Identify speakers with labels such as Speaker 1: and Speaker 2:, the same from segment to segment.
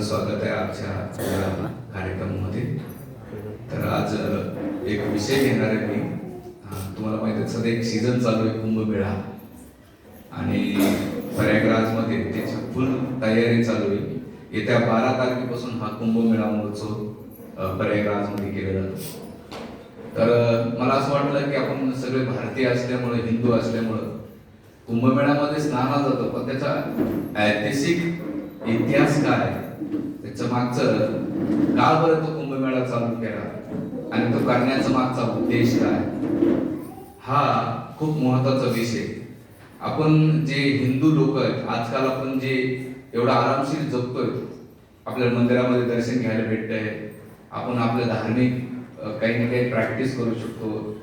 Speaker 1: माझं स्वागत आहे आजच्या कार्यक्रमामध्ये. तर आज एक विषय घेणार आहे मी. तुम्हाला माहिती आहे सध्या एक सीझन चालू आहे कुंभमेळा. आणि प्रयागराजमध्ये त्याची फुल तयारी चालू आहे. येत्या बारा तारखेपासून हा कुंभमेळा महोत्सव प्रयागराजमध्ये केला जातो. तर मला असं वाटलं की आपण सगळे भारतीय असल्यामुळे हिंदू असल्यामुळं कुंभमेळ्यामध्ये स्नाना जातो पण त्याचा ऐतिहासिक इतिहास काय त्याचं मागचं का बरं तो कुंभमेळा चालू केला. आणि तो करण्याचा मागचा उद्देश काय? हा खूप महत्त्वाचा विषय. आपण जे हिंदू लोक आहेत आजकाल आपण जे एवढा आरामशीर जगतोय आपल्या मंदिरामध्ये दर्शन घ्यायला भेटतंय आपण आपलं धार्मिक काही ना काही प्रॅक्टिस करू शकतो.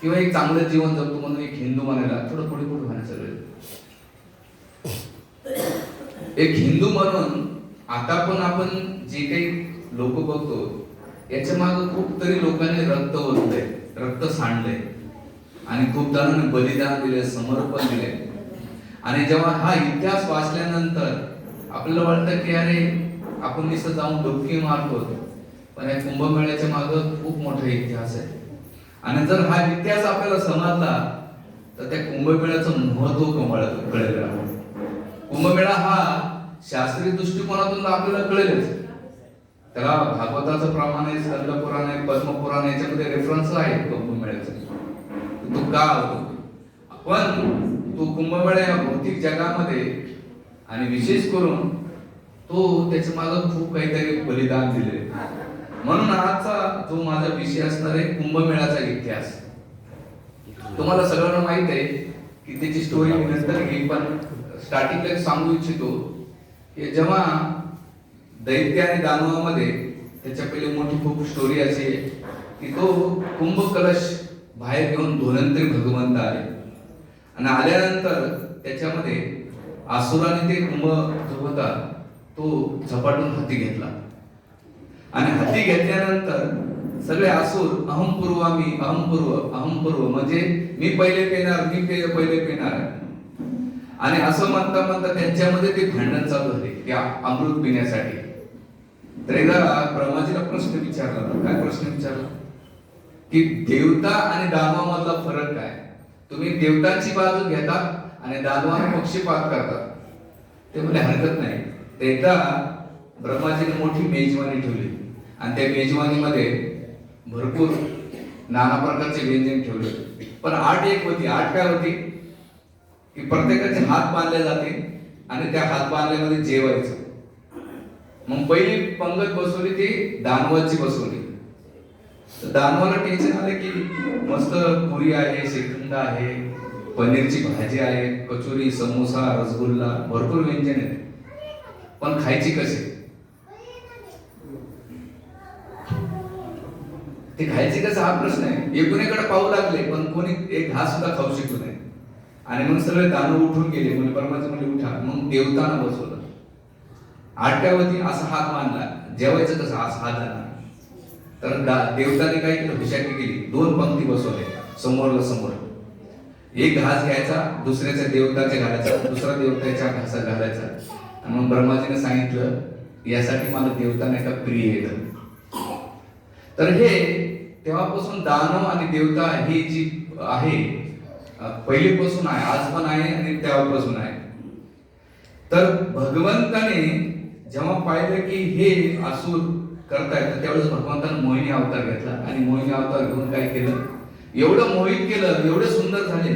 Speaker 1: किंवा एक चांगलं जीवन जगतो म्हणून एक हिंदू म्हणायला थोडं पुढे पुढे म्हणायचं एक हिंदू म्हणून आता पण आपण जे काही लोक बघतो याच्या मागे खूप तरी लोकांनी रक्त ओतलंय रक्त सांडलंय. आणि खूप जणांनी बलिदान दिले समर्पण दिले आणि जेव्हा हा इतिहास वाचल्यानंतर आपल्याला वाटतं की अरे आपण नुसतं जाऊन डुबकी मारतो. पण या कुंभमेळ्याच्या मागं खूप मोठा इतिहास आहे. आणि जर हा इतिहास आपल्याला समजला तर त्या कुंभमेळ्याचं महत्त्व कळेल कुंभमेळा हा शास्त्रीय दृष्टिकोनातून आपल्याला कळेलच. त्याला भागवताचं प्रमाण आहे स्कंद पुराण आहे पद्मपुराण याच्यामध्ये रेफरन्स आहे कुंभमेळ्याचा. तो का होतो. पण तो कुंभमेळा या भौतिक जगामध्ये आणि विशेष करून तो त्याच्या मागं खूप काहीतरी बलिदान दिले म्हणून आजचा जो माझा विषय असणार आहे कुंभमेळाचा इतिहास. तुम्हाला सगळ्यांना माहीत आहे की त्याची स्टोरी मी नंतर घेईन पण स्टार्टिंगला सांगू इच्छितो. की जेव्हा दैत्य आणि दानवामध्ये त्याच्या पहिले मोठी खूप स्टोरी अशी आहे की तो कुंभ कलश बाहेर घेऊन धोनंतरी भगवंत आले. आणि आल्यानंतर त्याच्यामध्ये आसुराने ते कुंभ जो होता तो झपाटून हाती घेतला. आणि हाती घेतल्यानंतर सगळे असुर अहमपूर्वामी अहमपूर्व अहमपूर्व म्हणजे मी पहिले पेणार मी पहिले पेणार. आणि असं म्हणता म्हणता त्यांच्यामध्ये ते भांडण चालू झाले की अमृत पिण्यासाठी. तर एकदा ब्रह्माजीला प्रश्न विचारला काय प्रश्न विचारला? की देवता आणि दानवामधला फरक काय? तुम्ही देवतांची बाजू घेता आणि दानवांना पक्षपात करतात ते म्हणजे हरकत नाही. देवता एकदा ब्रह्माजीने मोठी मेजवानी ठेवली. आणि त्या मेजवानीमध्ये भरपूर नाना प्रकारचे व्यंजन ठेवले. पण आठ एक होती. आठ काय होती? की प्रत्येकाचे हात बांधले जाते आणि त्या हात बांधल्यामध्ये जेवायचं. मग पहिली पंगत बसवली ती दानवाची बसवली. तर दानवाला टेन्शन आलं की मस्त पुरी आहे श्रीखंड आहे पनीरची भाजी आहे कचोरी समोसा रसगुल्ला भरपूर व्यंजन आहेत पण खायची कशी? ते खायची कसं हा प्रश्न आहे. एकुणीकडे पाहू लागले पण कोणी एक घास सुद्धा खाऊ शकलो नाही आणि मग सगळे दानव उठून गेले. म्हणजे परमाचं म्हणजे उठा. मग देवताना बसवलं. आटक्यावरती असा हात मानला जेवायचं कसं असा हात आला तर दा- देवताने काय केलं? हुशारी केली. दोन पंक्ती बसवल्या समोरला समोर. एक घास घ्यायचा दुसऱ्याच्या देवताच्या घालायचा दुसरा देवताच्या घासा घालायचा. आणि मग ब्रह्माजीने सांगितलं यासाठी मला देवताना नाही का प्रिय येतं. तर हे तेव्हापासून दानव आणि देवता ही जी आहे पहिलेपासून आहे आज पण आहे आणि तेव्हापासून आहे. तर भगवंताने जेव्हा पाहिलं की हे असूर करतायत तर त्यावेळेस भगवंताने मोहिनी अवतार घेतला आणि मोहिनी अवतार घेऊन काय केलं? एवढं मोहित केलं एवढे सुंदर झाले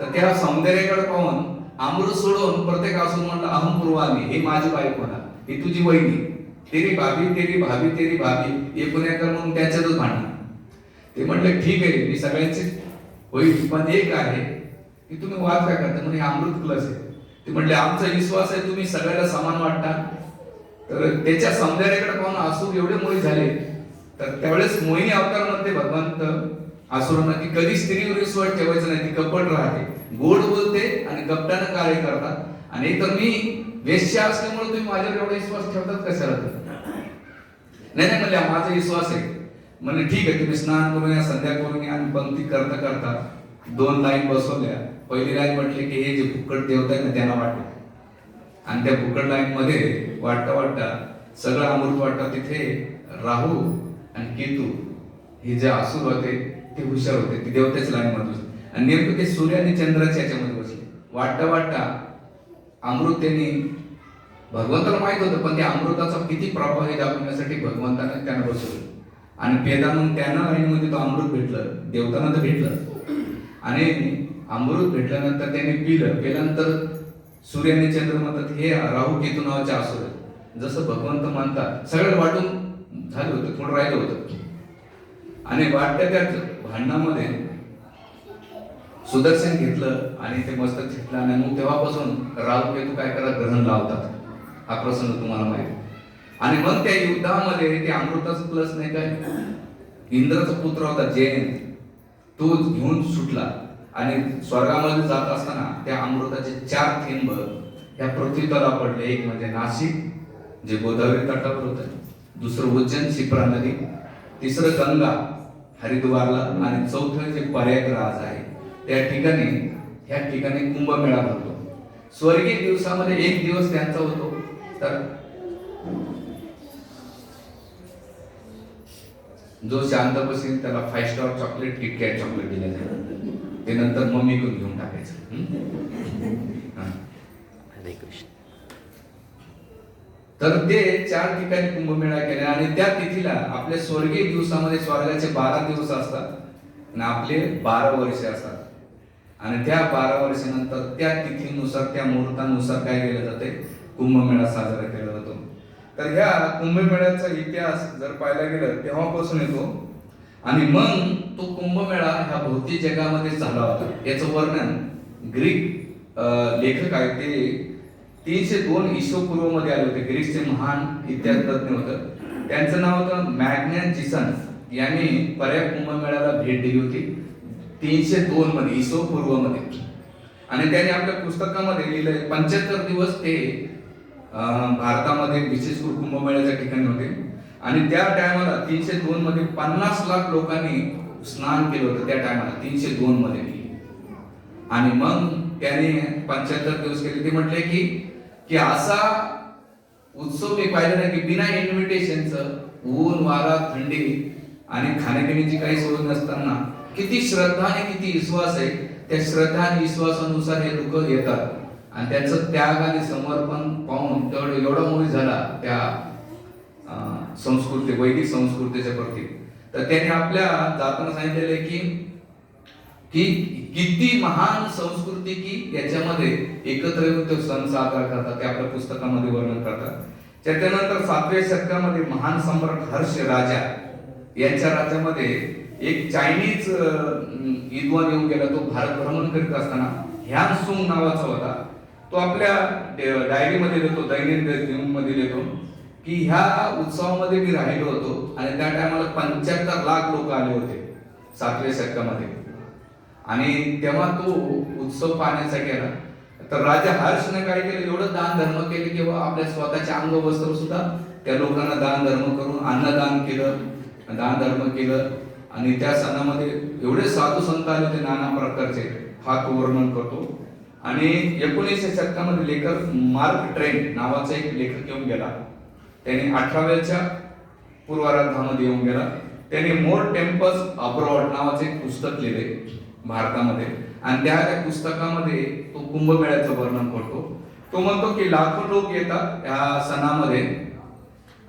Speaker 1: तर त्या सौंदर्याकडे पाहून अमृत सोडून प्रत्येक असून म्हणलं अहम पूर्वामी हे माझी बायको ना ही तुझी वहिनी तेरी भाभी तेरी भाभी तेरी भाभी एकूण एकर म्हणून त्याच्यातच भांडण. ते म्हटलं ठीक आहे मी सगळ्यांची होईल पण एक आहे की तुम्ही वाद काय करता? म्हणजे अमृत प्लस आहे. ते म्हटले आमचा विश्वास आहे तुम्ही सगळ्याला समान वाटता. तर त्याच्या सौंदर्याकडे पाहून आसू एवढे मोहित झाले. तर त्यावेळेस मोहिनी अवतार म्हणते भगवंत आसुरांना की कधी स्त्रीवर विश्वास ठेवायचं नाही ती कपट राहते. गोड बोलते आणि कपटानं कार्य करतात. आणि तर मी वेश्या असल्यामुळे तुम्ही माझ्यावर एवढा विश्वास ठेवतात कशाला नाही नाही म्हणले माझा विश्वास आहे. म्हणजे ठीक आहे तुम्ही स्नान करून या संध्या करून या आणि पंक्ती करता करता दोन लाईन बसवल्या पहिली लाईन म्हटली की हे जे फुकट देवता आहे ना त्यांना वाटलं आणि त्या फुकट लाईन मध्ये वाटता वाटता सगळं अमृत वाटतं. तिथे राहू आणि केतू हे जे असुर होते ते हुशार होते. ते देवतेच लाईन मध्ये आणि नेमकं ते सूर्य आणि चंद्राच्या याच्यामध्ये बसले. वाटता वाटता अमृत त्यांनी भगवंताला माहीत होतं पण त्या अमृताचा किती प्रभाव आहे दाखवण्यासाठी भगवंताने त्यांना बसवलं. आणि पेदा मग त्यांना लाईनमध्ये तो अमृत भेटलं देवतांना तर भेटलं. आणि अमृत भेटल्यानंतर त्याने पिलं पिल्यानंतर सूर्याने चंद्र म्हणतात हे राहू केतू नावाचे असुर जसं भगवंत मानतात सगळं वाटून झालं होतं थोडं राहिलं होतं. आणि वाटतं त्याच भांडणामध्ये सुदर्शन घेतलं आणि ते मस्तक चिटलं आणि मग तेव्हापासून राहू केतू काय करा ग्रहण लावतात. हा प्रसंग तुम्हाला माहिती आणि मग त्या युद्धामध्ये ते अमृताच प्लस नाही काय? इंद्राचा पुत्र होता जयंत तो घेऊन सुटला. आणि स्वर्गामध्ये जात असताना त्या अमृताचे चार थेंब ह्या पृथ्वी पडले. एक म्हणजे नाशिक जे गोदावरी तटावर होतं. दुसरं उज्जैन शिप्रा नदी. तिसरं गंगा हरिद्वारला. आणि चौथं जे प्रयागराज आहे त्या ठिकाणी ह्या ठिकाणी कुंभमेळा भरतो स्वर्गीय दिवसामध्ये एक दिवस त्यांचा होतो. तर जो शांत बसेल त्याला five star chocolate KitKat chocolate दिलं जाईल. ते नंतर मम्मीकडून घेऊन टाकायचं.
Speaker 2: हरे कृष्ण.
Speaker 1: तर ते चार ठिकाणी कुंभमेळा केले आणि त्या तिथीला आपल्या स्वर्गीय दिवसामध्ये स्वर्गाचे बारा दिवस असतात आणि आपले बारा वर्ष असतात. आणि त्या बारा वर्षानंतर त्या तिथीनुसार त्या मुहूर्तानुसार काय केलं जाते कुंभमेळा साजरा केला जातो. तर ह्या कुंभमेळ्याचा इतिहास जर पाहायला गेलं तेव्हापासून येतो. आणि मग तो कुंभमेळा ह्या भौतिक जगामध्ये झाला होता. याचं वर्णन ग्रीक लेखक आहे ते. तीनशे दोन ईश्वपूर्वमध्ये आले होते. ग्रीसचे महान इतिहास तज्ञ होतं. त्यांचं नाव होतं मॅग्नॅन जिसन. यांनी पर्याय कुंभमेळ्याला भेट दिली होती. तीनशे दोन मध्ये ईश्वपूर्वमध्ये आणि त्यांनी आपल्या पुस्तकामध्ये लिहिलंय पंच्याहत्तर दिवस ते भारतामध्ये विशेष कुंभमेळ्याच्या ठिकाणी होते. आणि त्या टायमाला तीनशे दोन मध्ये पन्नास लाख लोकांनी स्नान केलं होतं त्या टायमाला तीनशे दोन मध्ये. आणि मग त्याने पंच्याहत्तर दिवस केले. ते म्हटले की की असा उत्सव मी पाहिला नाही की बिना इन्व्हिटेशनच ऊन वारा थंडी आणि खाण्यापिण्याची काही सोय नसताना किती श्रद्धा आणि किती विश्वास आहे. त्या श्रद्धा आणि विश्वासानुसार हे लोक येतात. आणि त्यांचं त्याग आणि समर्पण पाहून तेवढं एवढा मोठी झाला त्या अं, संस्कृती वैदिक संस्कृतीच्या प्रती. तर त्यांनी आपल्या जाताना सांगितलेलं की की किती महान संस्कृती की याच्यामध्ये एकत्र येऊन तो सण साजरा करतात ते आपल्या पुस्तकामध्ये वर्णन करतात. त्याच्यानंतर सातव्या शतकामध्ये महान सम्राट हर्ष राजा यांच्या राज्यामध्ये एक चायनीज विद्वान येऊन गेला तो भारत भ्रमण करीत असताना ह्यान सुंग नावाचा होता. तो आपल्या डायरीमध्ये लिहितो दैनंदिन जीवनमध्ये लिहितो की ह्या उत्सवामध्ये मी राहिलो होतो आणि त्या टायमाला पंच्याहत्तर लाख लोक आले होते सातव्या शतकामध्ये. आणि तेव्हा तो उत्सव पाहण्यासाठी आला. तर राजा हर्षने काय केलं एवढं दान धर्म केले बाबा आपल्या स्वतःचे अंग वस्त्र सुद्धा त्या लोकांना दान धर्म करून अन्नदान केलं दान धर्म केलं. आणि त्या सणामध्ये एवढे साधू संत आले होते नाना प्रकारचे हा तो वर्णन करतो. आणि एकोणीसशे शतकामध्ये लेखक मार्क ट्रेन नावाचा एक लेखक येऊन गेला. त्याने अठराव्याच्या पूर्वार्धामध्ये येऊन गेला. त्याने मोर टेम्पल्स अब्रॉड नावाचे एक पुस्तक लिहिले भारतामध्ये. आणि त्या त्या पुस्तकामध्ये तो कुंभमेळ्याचं वर्णन करतो. तो म्हणतो की लाखो लोक येतात या सणामध्ये.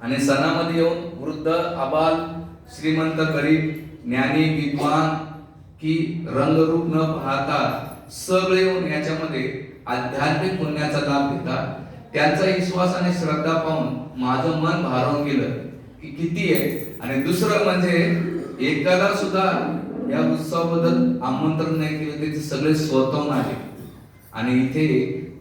Speaker 1: आणि सणामध्ये येऊन वृद्ध अबाल श्रीमंत गरीब ज्ञानी विद्वान की रंगरूप न पाहता सगळे येऊन याच्यामध्ये आध्यात्मिक पुण्याचा लाभ घेतात. त्यांचा विश्वास आणि श्रद्धा पाहून माझं मन भारावून गेलं की किती आहे. आणि दुसरं म्हणजे एकाला सुद्धा या उत्सवाबद्दल आमंत्रण नाही केलं त्याचे सगळे स्वतःहून आले. आणि इथे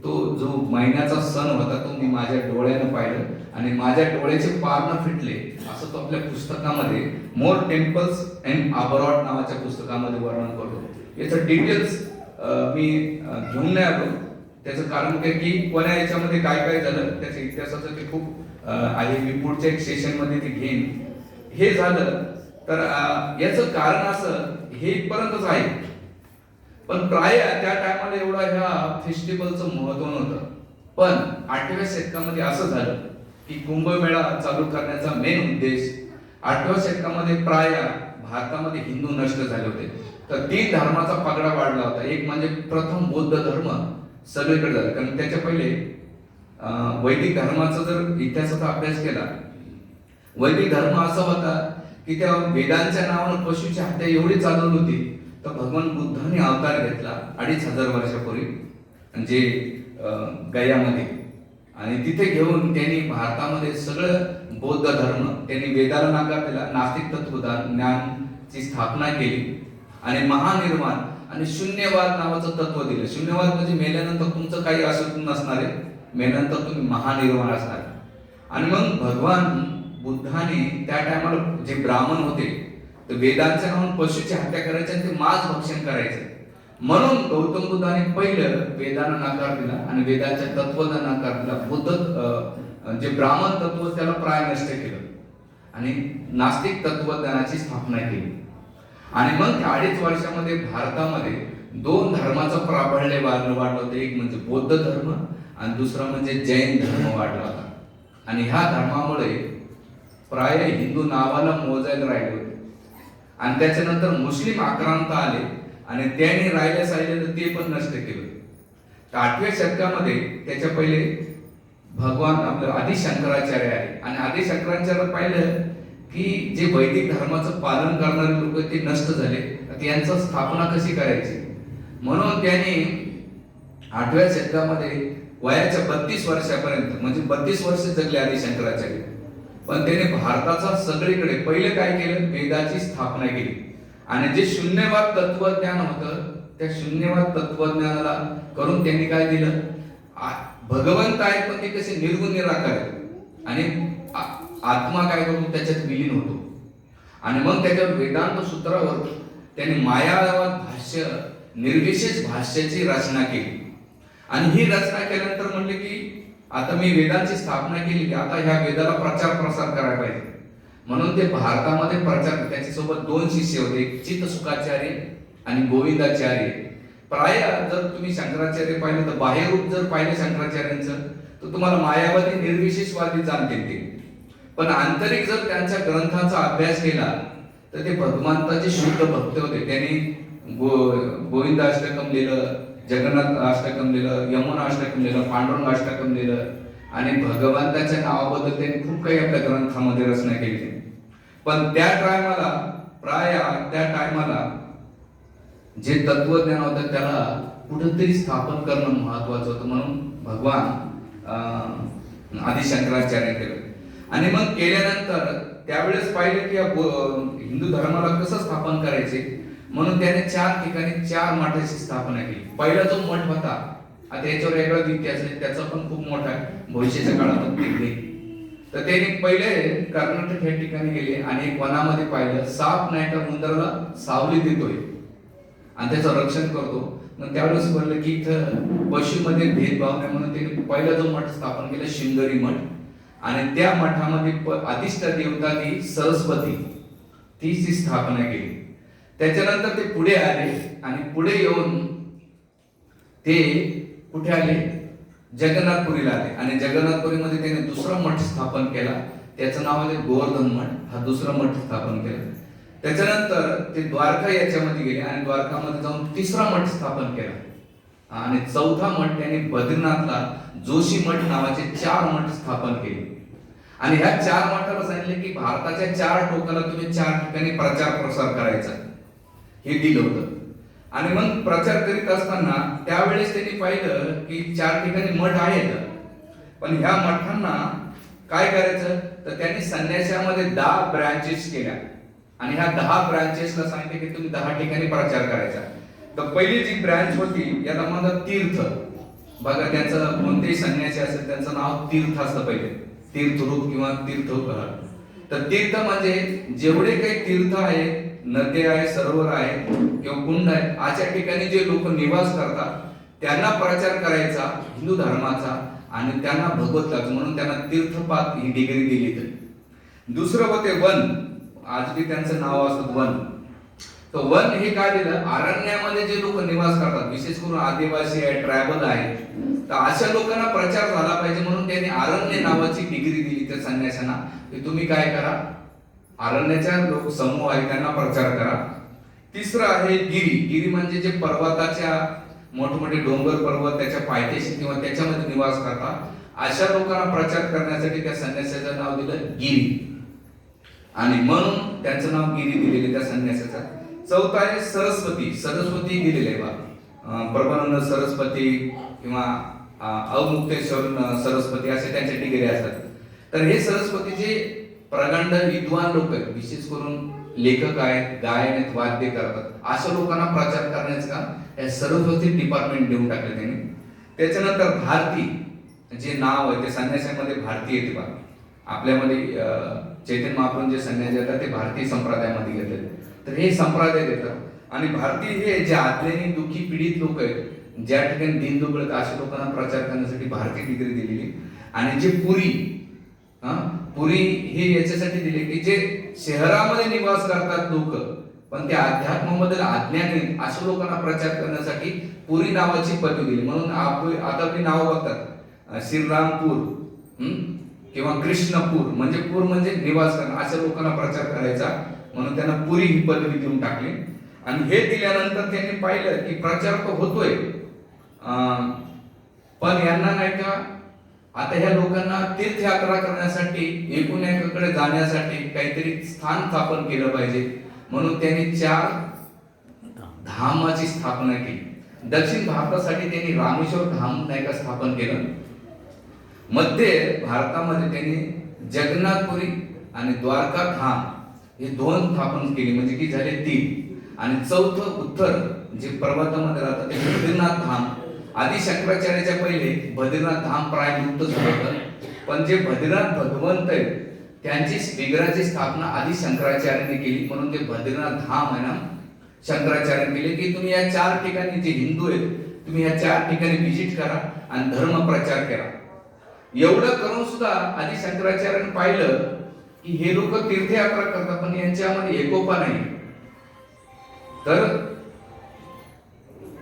Speaker 1: तो जो महिन्याचा सण होता तो मी माझ्या डोळ्यानं पाहिलं. आणि माझ्या डोळ्याचे पारणं फिटले. असं तो आपल्या पुस्तकामध्ये मोर टेम्पल्स अँड अब्रॉड नावाच्या पुस्तकामध्ये वर्णन करतो. याचं डिटेल्स मी घेऊन नाही आलो. त्याचं कारण काय की कोण्या याच्यामध्ये काय काय झालं त्याच्या इतिहासाचं ते खूप आहे. मी पुढच्या एक सेशनमध्ये ते घेईन. हे झालं तर याचं कारण असं हे इथपर्यंतच आहे. पण प्राय त्या टायमाला एवढा ह्या फेस्टिवलचं महत्त्व नव्हतं. पण आठव्या शतकामध्ये असं झालं की कुंभमेळा चालू करण्याचा मेन उद्देश आठव्या शतकामध्ये प्राय भारतामध्ये हिंदू नष्ट झाले होते. तर तीन धर्माचा पगडा वाढला होता. एक म्हणजे प्रथम बौद्ध धर्म सगळीकडे झाला. कारण त्याच्या पहिले वैदिक धर्माचा जर इतिहासाचा अभ्यास केला वैदिक धर्म असा होता की त्या वेदांच्या नावानं पशूची हत्या एवढी चालवली होती तर भगवान बुद्धाने अवतार घेतला अडीच हजार वर्षापूर्वी. म्हणजे, जे गयामध्ये. आणि तिथे घेऊन त्यांनी भारतामध्ये सगळं बौद्ध धर्म त्यांनी वेदाला नाकारलेला नास्तिक तत्वदान ज्ञानची स्थापना केली. आणि महानिर्वाण आणि शून्यवाद नावाचं तत्व दिलं. शून्यवाद म्हणजे मेल्यानंतर तुमचं काही असं नसणार आहे. मेल्यानंतर तुम्ही महानिर्वाण असणार आणि मग भगवान बुद्धाने त्या टायमाला जे ब्राह्मण होते तर वेदांच्या म्हणून पशुची हत्या करायची आणि ते मांस भक्षण करायचं. म्हणून गौतम बुद्धाने पहिलं वेदांना नकार दिला आणि वेदाच्या तत्वाला नकार दिला. बुद्ध जे ब्राह्मण तत्व त्याला प्राय नष्ट केलं. आणि नास्तिक तत्वज्ञानाची स्थापना केली. आणि मग त्या अडीच वर्षामध्ये भारतामध्ये दोन धर्माचं प्राबल्य वाढलं वाढलं होतं. एक म्हणजे बौद्ध धर्म आणि दुसरा म्हणजे जैन धर्म वाढला होता. आणि ह्या धर्मामुळे प्राय हिंदू नावाला मोजायला राहिले होते. आणि त्याच्यानंतर मुस्लिम आक्रांत आले आणि त्यांनी राहिल्यास राहिले तर ते पण नष्ट केलं. तर आठव्या शतकामध्ये त्याच्या पहिले भगवान आपलं आदिशंकराचार्य आहे. आणि आदिशंकराचार्य पाहिलं की जे वैदिक धर्माचं पालन करणारे लोक ते नष्ट झाले. तर यांचं स्थापना कशी करायची? म्हणून त्याने आठव्या शतकामध्ये वयाच्या बत्तीस वर्षापर्यंत म्हणजे बत्तीस वर्ष जगले आधी शंकराचार्य. पण त्याने भारताचा सगळीकडे पहिले काय केलं? वेदाची स्थापना केली. आणि जे शून्यवाद तत्वज्ञान होतं त्या शून्यवाद तत्वज्ञानाला करून त्यांनी काय दिलं? भगवंत आहेत पण ते कसे निर्गुण निराकार आणि आत्मा काय करतो त्याच्यात विलीन होतो. आणि मग त्याच्यावर वेदांत सूत्रावर त्यांनी मायावाद भाष्य निर्विशेष भाष्याची रचना केली. आणि ही रचना केल्यानंतर म्हणले की आता मी वेदांची स्थापना केली की आता ह्या वेदाला प्रचार प्रसार करायला पाहिजे. म्हणून ते भारतामध्ये प्रचार त्याच्यासोबत दोन शिष्य होते चित्त सुखाचार्य आणि गोविंदाचार्य. प्राय जर तुम्ही शंकराचार्य पाहिलं तर बाह्यरूप जर पाहिलं शंकराचार्यांचं तर तुम्हाला मायावादी निर्विशेषवादी जाणते ते. पण आंतरिक जर त्यांच्या ग्रंथाचा अभ्यास केला तर ते भगवंताचे शुद्ध भक्त होते. त्यांनी गो गोविंद अष्टकम लिहिलं जगन्नाथ अष्टकम लिहिलं यमुना अष्टकम लिहिलं पांडुरंग अष्टकम लिहिलं आणि भगवंताच्या नावाबद्दल त्यांनी खूप काही आपल्या ग्रंथामध्ये रचना केली. पण त्या टायमाला प्राय त्या टायमाला जे तत्वज्ञान होतं त्याला कुठंतरी स्थापन करणं महत्वाचं होतं. म्हणून भगवान आदिशंकराचार्य केलं. आणि मग केल्यानंतर त्यावेळेस पाहिलं की या हिंदू धर्माला कसं स्थापन करायचे? म्हणून त्याने चार ठिकाणी चार मठाची स्थापना केली. पहिला जो मठ होता आता याच्यावर वेगळा इतिहास आहे त्याचा पण खूप मोठा आहे भविष्याच्या काळात तिकडे तर त्याने पहिले कर्नाटक या ठिकाणी गेले आणि एक वनामध्ये पाहिलं साप नाही तर उंदराला सावली देतोय. आणि त्याचं रक्षण करतो. मग त्यावेळेस बोललं की इथं पशुमध्ये भेदभाव नाही म्हणून त्याने पहिला जो मठ स्थापन केला शिंगरी मठ. आणि त्या मठामध्ये प- देवता ती सरस्वती तिची स्थापना केली. त्याच्यानंतर ते पुढे आले आणि पुढे येऊन ते कुठे आले? जगन्नाथपुरीला आले. आणि जगन्नाथपुरीमध्ये त्याने दुसरा मठ स्थापन केला. त्याचं नाव आहे गोवर्धन मठ. हा दुसरा मठ स्थापन केला. त्याच्यानंतर ते द्वारका याच्यामध्ये गेले आणि द्वारकामध्ये जाऊन तिसरा मठ स्थापन केला. आणि चौथा मठ त्यांनी बद्रीनाथला जोशी मठ नावाचे चार मठ स्थापन केले. आणि ह्या चार मठाला सांगितले की भारताच्या चार टोकाला तुम्ही चार ठिकाणी प्रचार प्रसार करायचा. हे दिलं होतं. आणि मग प्रचार करीत असताना त्यावेळेस त्यांनी पाहिलं की चार ठिकाणी मठ आहेत. पण ह्या मठांना काय करायचं? तर त्यांनी संन्याशामध्ये दहा ब्रँचेस केल्या. आणि ह्या दहा ब्रँचेसला सांगितले की तुम्ही दहा ठिकाणी प्रचार करायचा. तर पहिली जी ब्रँच होती याला म्हणतात तीर्थ. बघा त्यांचं कोणतेही संन्यासी असेल त्यांचं नाव तीर्थ असतं पहिले तीर्थरूप किंवा तीर्थ तर तीर्थ म्हणजे जेवढे काही तीर्थ आहेत नद्या आहे सरोवर आहे किंवा कुंड आहे अशा ठिकाणी जे लोक निवास करतात त्यांना प्रचार करायचा हिंदू धर्माचा आणि त्यांना भगवत लागतो म्हणून त्यांना तीर्थपात ही डिग्री दिली तर दुसरं होते वन. आज बी त्यांचं नाव असतं वन. तर वन हे काय दिलं? अरण्यामध्ये जे लोक निवास करतात विशेष करून आदिवासी आहे ट्रायबल आहे तर अशा लोकांना प्रचार झाला पाहिजे म्हणून त्यांनी अरण्य नावाची डिग्री दिली. त्या संन्याशांना. की तुम्ही काय करा? अरण्याच्या लोक समूह आहे त्यांना प्रचार करा. तिसरं आहे गिरी. गिरी म्हणजे जे पर्वताच्या मोठमोठे डोंगर पर्वत त्याच्या पायथ्याशी किंवा त्याच्यामध्ये निवास करतात. अशा लोकांना प्रचार करण्यासाठी त्या संन्यासाचं नाव दिलं गिरी. आणि म्हणून त्यांचं नाव गिरी दिलेले त्या संन्यासाचं चौथा आहे सरस्वती सरस्वती दिलेले आहे बा. परमानंद सरस्वती किंवा अवमुक्तेश्वर सरस्वती असे त्यांचे डिग्री असतात. तर हे सरस्वतीचे प्रगंड विद्वान लोक आहेत. विशेष करून लेखक आहेत गायन आहेत वाद्य करतात. अशा लोकांना प्रचार करण्याचं काम या सरस्वती डिपार्टमेंट देऊन टाकलं त्यांनी. त्याच्यानंतर भारती जे नाव आहे ते संन्यासामध्ये भारती येते बा. आपल्यामध्ये अं, चैतन्य महाप्रभू जे संन्यास येतात ते भारतीय संप्रदायामध्ये घेतात तर हे संप्रदाय देतात. आणि भारतीय हे जे आदल्याने दुःखी पीडित लोक आहेत ज्या ठिकाणी दिनदुबळ अशा लोकांना प्रचार करण्यासाठी भारतीय डिग्री दिलेली आणि जे पुरी हा पुरी हे याच्यासाठी दिले की जे शहरामध्ये निवास करतात लोक पण ते अध्यात्माबद्दल अज्ञान अशा लोकांना प्रचार करण्यासाठी पुरी नावाची पदवी दिली. म्हणून आता आपली नावं बघतात. श्रीरामपूर किंवा कृष्णपूर म्हणजे पूर म्हणजे निवास करणं अशा लोकांना प्रचार करायचा. म्हणून त्यांना पुरी ही पदवी देऊन टाकली. आणि हे दिल्यानंतर त्यांनी पाहिलं की प्रचार तर होतोय. पण यांना नाही का आता ह्या लोकांना तीर्थयात्रा करण्यासाठी एकूण एकाकडे जाण्यासाठी काहीतरी स्थान स्थापन केलं पाहिजे. म्हणून त्यांनी चार धामाची स्थापना केली. दक्षिण भारतासाठी त्यांनी रामेश्वर धाम नाही का स्थापन केलं. मध्य भारतामध्ये त्यांनी जगन्नाथपुरी आणि द्वारका धाम हे दोन स्थापन केली म्हणजे की झाले तीन. आणि चौथं उत्तर जे पर्वतामध्ये राहतं ते बद्रीनाथ धाम. आधी शंकराचार्याच्या पहिले बद्रीनाथ धाम प्रायमुक्त झालं होतं. पण जे बद्रीनाथ भगवंत आहे त्यांची विग्रहाची स्थापना आधी शंकराचार्यांनी केली. म्हणून ते बद्रीनाथ धाम आहे ना शंकराचार्यांनी केले. की तुम्ही या चार ठिकाणी जे हिंदू आहेत तुम्ही या चार ठिकाणी व्हिजिट करा आणि धर्म प्रचार करा. एवढं करून सुद्धा आधी शंकराचार्यांनी पाहिलं की हे लोक तीर्थयात्रा करतात पण यांच्यामध्ये एकोपा नाही. तर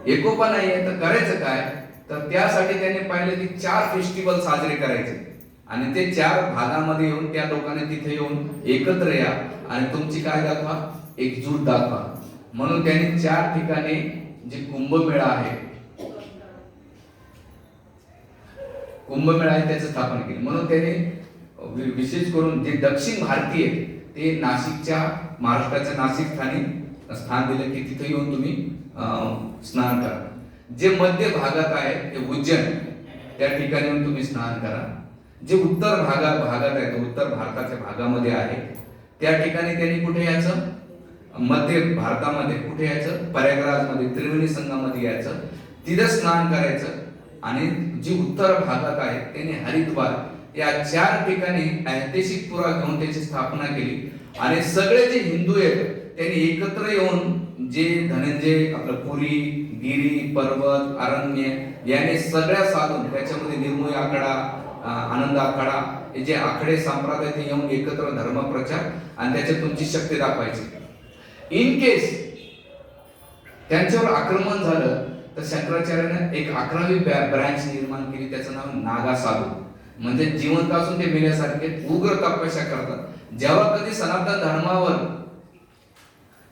Speaker 1: एकोपा नाही आहे तर करायचं काय? तर त्यासाठी त्यांनी पाहिलं की चार फेस्टिवल साजरे करायचे. आणि ते चार भागामध्ये येऊन त्या लोकांनी तिथे येऊन एकत्र या आणि तुमची काय दाखवा? एकजूट दाखवा. म्हणून त्यांनी चार ठिकाणी जे कुंभमेळा आहे कुंभमेळा आहे त्याचं स्थापन केलं. म्हणून त्याने विशेष करून जे दक्षिण भारतीय ते नाशिकच्या महाराष्ट्राच्या नाशिक स्थानी स्थान दिलं की तिथे येऊन तुम्ही स्नान करा. जे मध्य भागात आहे ते उज्जैन त्या ठिकाणी येऊन तुम्ही स्नान करा. जे उत्तर भागात भागात आहे ते उत्तर भारताच्या भागामध्ये आहे त्या ठिकाणी त्यांनी कुठे यायचं? मध्य भारतामध्ये कुठे यायचं? प्रयागराजमध्ये त्रिवेणी संघामध्ये यायचं. तिथं स्नान करायचं आणि जी उत्तर भागात आहे त्यांनी हरिद्वार या चार ठिकाणी ऐतिहासिक पुरा घेऊन त्याची स्थापना केली. आणि सगळे जे हिंदू आहेत त्यांनी एकत्र येऊन जे धनंजय आपलं पुरी गिरी पर्वत अरण्य याने सगळ्या साधून त्याच्यामध्ये निर्मोही आकडा आनंद आखाडा हे जे आकडे संप्रदायात ते येऊन एकत्र धर्म प्रचार आणि त्याच्यात तुमची शक्ती दाखवायची. इन केस त्यांच्यावर आक्रमण झालं तर शंकराचार्याने एक अकरावी ब्रँच निर्माण केली त्याचं नाव नागा साधू. म्हणजे जिवंत असून ते मेल्यासारखे उग्र तपस्या करतात. जेव्हा कधी सनातन धर्मावर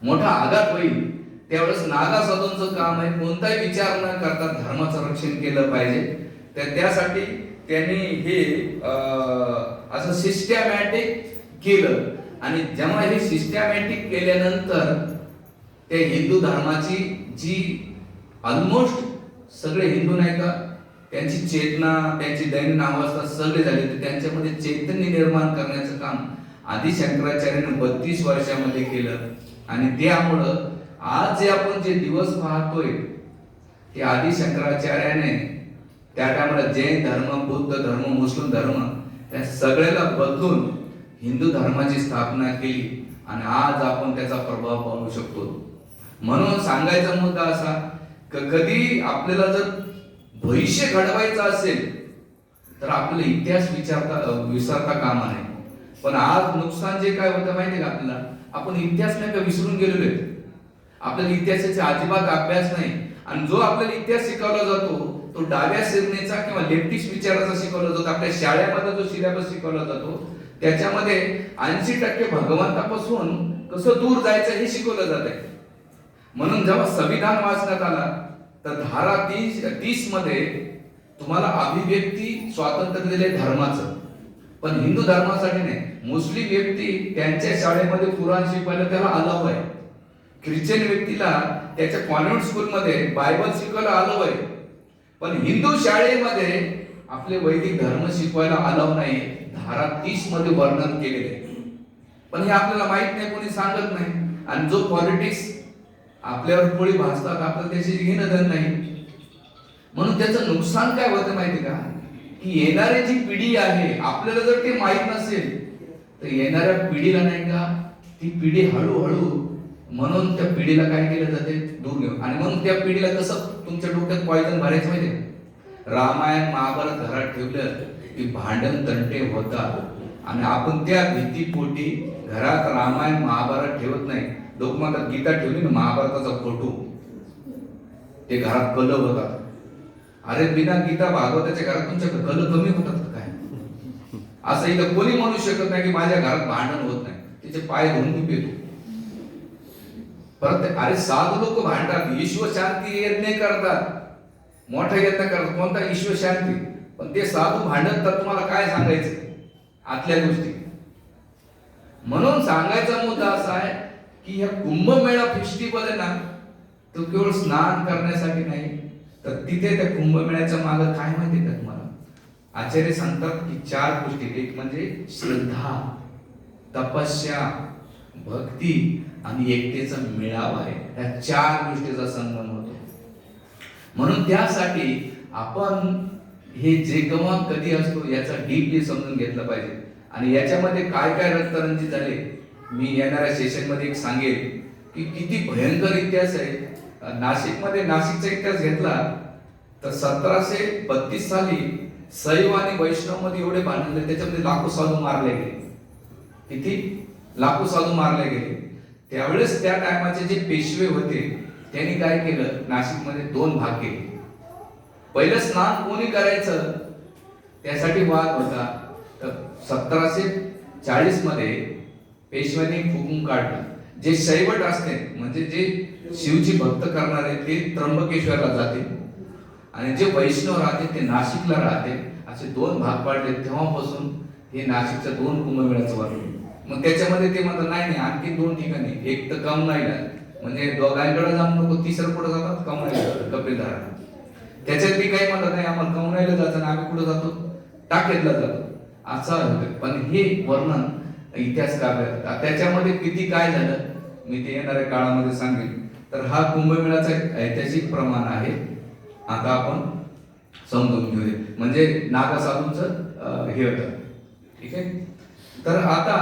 Speaker 1: मोठा आघात होईल त्यावेळेस नागा साधूंचं काम आहे कोणताही विचार न करता धर्माचं रक्षण केलं पाहिजे. तर त्यासाठी त्यांनी हे अं, असं सिस्टमॅटिक केलं. आणि जेव्हा हे सिस्टमॅटिक केल्यानंतर त्या हिंदू धर्माची जी ऑलमोस्ट सगळे हिंदू नाही का त्यांची चेतना त्यांची दैनिक अवस्था सगळे झाले. तर त्यांच्यामध्ये चैतन्य निर्माण करण्याचं काम आधी शंकराचार्याने बत्तीस वर्षामध्ये केलं. आणि त्यामुळं आज जे आपण जे दिवस पाहतोय ते आधी शंकराचार्याने त्या टायमाला जैन धर्म बुद्ध धर्म मुस्लिम धर्म त्या सगळ्याला बदलून हिंदू धर्माची स्थापना केली. आणि आज आपण त्याचा प्रभाव पाहू शकतो. म्हणून सांगायचा मुद्दा असा क- कधी आपल्याला जर भविष्य घडवायचं असेल तर आपल्याला इतिहास विचारता विसरता कामा नये पण आज नुकसान जे काय होतं माहितीये का आपल्याला? आपण इतिहास नाही का विसरून गेलेलो आहे? आपल्याला इतिहासाचा अजिबात अभ्यास नाही. आणि जो आपल्याला इतिहास शिकवला जातो तो डाव्या शिरणेचा किंवा लेफ्टिस्ट विचाराचा शिकवला जातो आपल्या शाळेमध्ये जो सिलेबस शिकवला जातो त्याच्यामध्ये ऐंशी टक्के भगवंतापासून कसं दूर जायचं हे शिकवलं जात आहे म्हणून जेव्हा संविधान वाचण्यात आला तर धारा तीस तीसमध्ये तुम्हाला अभिव्यक्ती स्वातंत्र्य दिले धर्माचं. पण हिंदू धर्मासाठी नाही. मुस्लिम व्यक्ती त्यांच्या शाळेमध्ये कुराण शिकवायला त्याला अलाव आहे. ख्रिश्चन व्यक्तीला त्याच्या कॉन्व्हेंट स्कूलमध्ये बायबल शिकवायला अलाव आहे. पण हिंदू शाळेमध्ये आपले वैदिक धर्म शिकवायला अलाव नाही. धारा तीसमध्ये वर्णन केलेले पण हे आपल्याला माहीत नाही कोणी सांगत नाही. आणि जो पॉलिटिक्स आपल्यावर पोळी भासतात आपलं त्याची घेणं धन नाही. म्हणून त्याचं नुकसान काय होतं माहिती का? की येणारी जी पिढी आहे आपल्याला जर ते माहीत नसेल तर येणाऱ्या पिढीला नाही का ती पिढी हळूहळू म्हणून त्या पिढीला काय केलं जाते? दूर घेऊन. आणि म्हणून त्या पिढीला कसं तुमच्या डोक्यात पॉइजन भरायचं माहिती आहे? रामायण महाभारत घरात ठेवलं की भांडण तंटे होतात. आणि आपण त्या भीतीपोटी घरात रामायण महाभारत ठेवत नाही. लोक म्हणतात गीता ठेवली ना महाभारताचा फोटो. ते घरात कल होतात. अरे बिना गीता भागवताच्या घरात तुमच्याकडे कल कमी होतात काय? असं इथं कोणी म्हणू शकत नाही की माझ्या घरात भांडण होत नाही. तिचे पाय धुवून मी पेतो परत अरे साधू लोक भांडतात ईश्वर शांती यज्ञ करतात. मोठा यत्न करतात कोणता? ईश्वर शांती. पण ते साधू भांडत तर तुम्हाला काय सांगायचं? आतल्या गोष्टी. म्हणून सांगायचा मुद्दा असा आहे की ह्या कुंभमेळा फेस्टिवल आहे ना तो केवळ स्नान करण्यासाठी नाही तर तिथे त्या कुंभमेळ्याच्या माग काय माहिती का तुम्हाला? आचार्य सांगतात की चार गोष्टी. एक म्हणजे श्रद्धा तपस्या भक्ती आणि एकतेचा मेळावा आहे. त्या चार गोष्टीचा संगम होतो. म्हणून त्यासाठी आपण हे जे गमन कधी असतो याचा डीपली समजून घेतलं पाहिजे. आणि याच्यामध्ये काय काय रक्तरंजित झाले? मी येणाऱ्या सेशनमध्ये एक सांगेल की किती भयंकर इतिहास आहे. नाशिकमध्ये नाशिकचा इतिहास घेतला तर सतराशे बत्तीस साली सैव आणि वैष्णवमध्ये एवढे बांधले त्याच्यामध्ये लाखो साधू मारले गेले. किती? लाखो साधू मारले गेले. त्यावेळेस त्या टायमाचे जे पेशवे होते त्यांनी काय केलं? नाशिकमध्ये दोन भाग केले. पहिलं स्नान कोणी करायचं? त्यासाठी वाद होता. तर सतराशे चाळीसमध्ये पेशव्याने फुकून काढलं. जे शैवट असते म्हणजे जे शिवची भक्त करणारे ते त्र्यंबकेश्वरला जाते आणि जे वैष्णव राहते ते नाशिकला राहते. असे दोन भाग पाडले. तेव्हापासून हे नाशिकच्या दोन कुंभमेळ्याचं वर्णन मग त्याच्यामध्ये ते म्हणतात नाही नाही आणखी दोन ठिकाणी. एक तर कम नाही म्हणजे दोघांकडे जाऊन नको तिसरं कुठं जातात? कमनाईला कपिलधारा त्याच्यात मी काही म्हणत नाही आम्हाला कमनाईला जायचं आणि आम्ही कुठं जातो? टाकेतला जातो. असं पण हे वर्णन इतिहास करतात त्याच्यामध्ये किती काय झालं मी ते येणाऱ्या काळामध्ये सांगेन. तर हा कुंभमेळाचा एक ऐतिहासिक प्रमाण आहे. आता आपण समजून घेऊया. म्हणजे नागासाधूंचं हे होतं. ठीक आहे? तर आता